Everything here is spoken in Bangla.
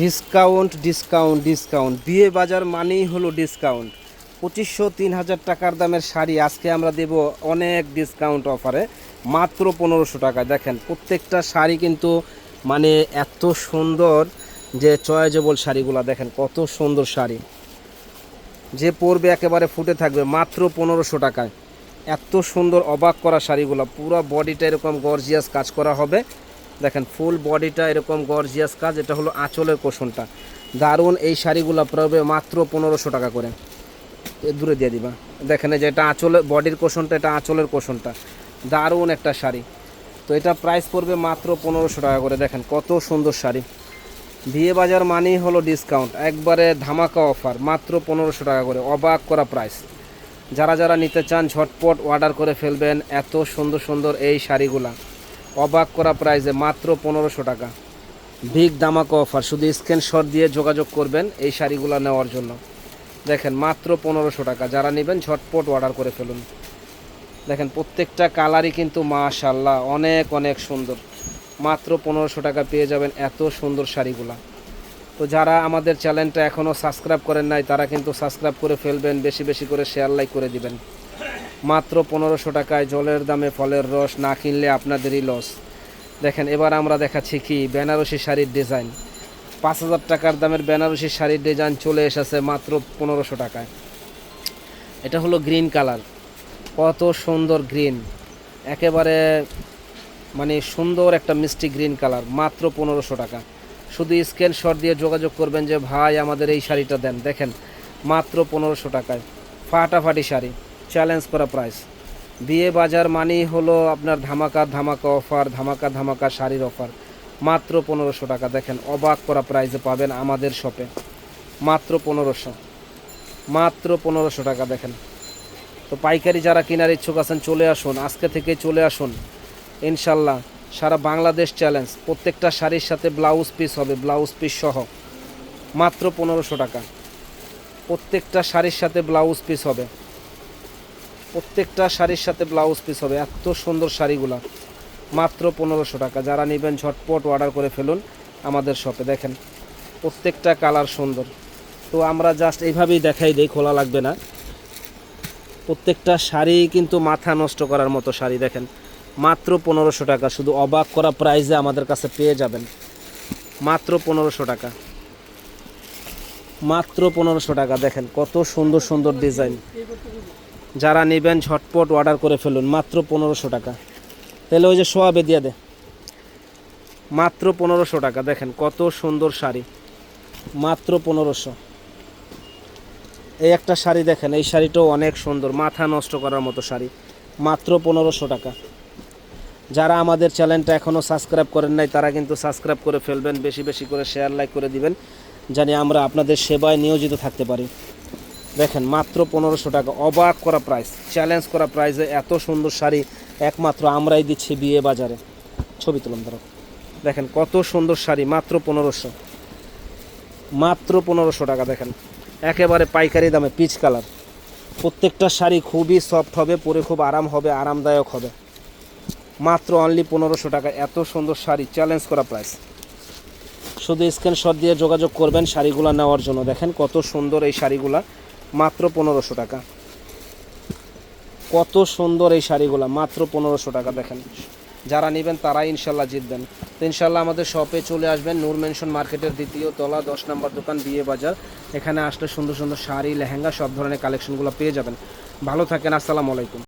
Discount discount discount. বিয়ে বাজার মানেই হলো ডিসকাউন্ট। পঁচিশশো তিন হাজার টাকার দামের শাড়ি আজকে আমরা দেব অনেক ডিসকাউন্ট অফারে, মাত্র পনেরোশো টাকা দেখেন, প্রত্যেকটা শাড়ি কিন্তু মানে এত সুন্দর যে চয়েজেবল শাড়িগুলো। দেখেন, কত সুন্দর শাড়ি। যে পরবে একেবারে ফুটে থাকবে, মাত্র পনেরোশো টাকায়। এত সুন্দর অবাক করা শাড়িগুলো, পুরো বডিটা এরকম গর্জিয়াস কাজ করা হবে। দেখেন ফুল বডিটা এরকম গর্জিয়াস কাজ, এটা হলো আঁচলের কোষণটা। দারুণ এই শাড়িগুলো পড়বে মাত্র পনেরোশো টাকা করে। দূরে দিয়ে দিবা। দেখেন যে এটা আঁচলের বডির কোষণটা, এটা আঁচলের কোষণটা। দারুণ একটা শাড়ি। তো এটা প্রাইস পড়বে মাত্র পনেরোশো টাকা করে। দেখেন, কত সুন্দর শাড়ি। বিয়ে বাজার মানেই হলো ডিসকাউন্ট একবারে ধামাকা অফার মাত্র পনেরোশো টাকা করে। অবাক করা প্রাইস যারা যারা নিতে চান, ঝটপট অর্ডার করে ফেলবেন এত সুন্দর সুন্দর এই শাড়িগুলা। অবাক করা প্রাইজে মাত্র পনেরোশো টাকা। বিগ ধামাকা অফার, শুধু স্ক্রিনশট দিয়ে যোগাযোগ করবেন এই শাড়িগুলো নেওয়ার জন্য। দেখেন, মাত্র পনেরোশো টাকা। যারা নেবেন, ঝটপট অর্ডার করে ফেলুন। দেখেন, প্রত্যেকটা কালারই কিন্তু মাশাল্লাহ অনেক অনেক সুন্দর। মাত্র পনেরোশো টাকা পেয়ে যাবেন এত সুন্দর শাড়িগুলা। তো যারা আমাদের চ্যানেলটা এখনও সাবস্ক্রাইব করেন নাই, তারা কিন্তু সাবস্ক্রাইব করে ফেলবেন, বেশি বেশি করে শেয়ার লাইক করে দিবেন। মাত্র পনেরোশো টাকায় জলের দামে ফলের রস না কিনলে আপনাদেরই লস দেখেন, এবার আমরা দেখাচ্ছি কি? বেনারসি শাড়ির ডিজাইন পাঁচ হাজার টাকার দামের বেনারসি শাড়ির ডিজাইন চলে এসেছে মাত্র পনেরোশো টাকায়। এটা হলো গ্রিন কালার কত সুন্দর গ্রিন একেবারে মানে সুন্দর একটা মিষ্টি গ্রিন কালার মাত্র পনেরোশো টাকা। শুধু স্ক্রিনশট দিয়ে যোগাযোগ করবেন যে, ভাই, আমাদের এই শাড়িটা দেন। দেখেন, মাত্র পনেরোশো টাকায়। ফাটাফাটি শাড়ি। চ্যালেঞ্জ করা প্রাইস বিয়ে বাজার মানেই হলো আপনার ধামাকা ধামাকা অফার ধামাকা ধামাকা শাড়ির অফার মাত্র পনেরোশো টাকা। দেখেন, অবাক করা প্রাইসে পাবেন আমাদের শপে মাত্র পনেরোশো। মাত্র পনেরোশো টাকা, দেখেন। তো পাইকারি যারা কেনার ইচ্ছুক আছেন, চলে আসুন। আজকে থেকে চলে আসুন। ইনশাল্লাহ সারা বাংলাদেশ চ্যালেঞ্জ প্রত্যেকটা শাড়ির সাথে ব্লাউজ পিস হবে ব্লাউজ পিস সহ। মাত্র পনেরোশো টাকা। প্রত্যেকটা শাড়ির সাথে ব্লাউজ পিস হবে। প্রত্যেকটা শাড়ির সাথে ব্লাউজ পিস হবে। এত সুন্দর শাড়িগুলা। মাত্র পনেরোশো টাকা। যারা নেবেন ঝটপট অর্ডার করে ফেলুন আমাদের শপে দেখেন, প্রত্যেকটা কালার সুন্দর। তো আমরা জাস্ট এইভাবেই দেখাই দিই, খোলা লাগবে না। প্রত্যেকটা শাড়ি কিন্তু মাথা নষ্ট করার মতো শাড়ি, দেখেন। মাত্র পনেরোশো টাকা। শুধু অবাক করা প্রাইজে আমাদের কাছে পেয়ে যাবেন। মাত্র পনেরোশো টাকা। মাত্র পনেরোশো টাকা। দেখেন, কত সুন্দর সুন্দর ডিজাইন যারা নেবেন ঝটপট অর্ডার করে ফেলুন, মাত্র পনেরোশো টাকা। তাহলে ওই যে সোয়াবে দিয়ে দে। মাত্র পনেরোশো টাকা, দেখেন কত সুন্দর শাড়ি। মাত্র পনেরোশো। এই একটা শাড়ি দেখেন, এই শাড়িটাও অনেক সুন্দর, মাথা নষ্ট করার মতো শাড়ি। মাত্র পনেরোশো টাকা। যারা আমাদের চ্যানেলটা এখনও সাবস্ক্রাইব করেন নাই, তারা কিন্তু সাবস্ক্রাইব করে ফেলবেন, বেশি বেশি করে শেয়ার লাইক করে দিবেন, জানি আমরা আপনাদের সেবায় নিয়োজিত থাকতে পারি। দেখেন, মাত্র পনেরোশো টাকা। অবাক করা প্রাইস চ্যালেঞ্জ করা প্রাইসে এত সুন্দর শাড়ি, একমাত্র আমরাই দিচ্ছি বিয়ে বাজারে। ছবি তুলুন ধরো। দেখেন, কত সুন্দর শাড়ি, মাত্র পনেরোশো। মাত্র পনেরোশো টাকা, দেখেন। একেবারে পাইকারি দামে পিচ কালার প্রত্যেকটা শাড়ি খুবই সফট হবে, পরে খুব আরাম হবে, আরামদায়ক হবে। মাত্র অনলি পনেরোশো টাকা, এত সুন্দর শাড়ি চ্যালেঞ্জ করা প্রাইস শুধু স্ক্রিনশট দিয়ে যোগাযোগ করবেন শাড়িগুলো নেওয়ার জন্য। দেখেন, কত সুন্দর এই শাড়িগুলা। মাত্র পনেরোশো টাকা। কত সুন্দর এই শাড়িগুলো, মাত্র পনেরোশো টাকা দেখেন। যারা নেবেন তারাই ইনশাল্লাহ জিতবেন। তো ইনশাল্লাহ আমাদের শপে চলে আসবেন নূর মেনশন মার্কেটের দ্বিতীয় তলা, দশ নম্বর দোকান, বিয়ে বাজার। এখানে আসলে সুন্দর সুন্দর শাড়ি, লেহেঙ্গা, সব ধরনের কালেকশনগুলো পেয়ে যাবেন। ভালো থাকেন, আসসালামু আলাইকুম।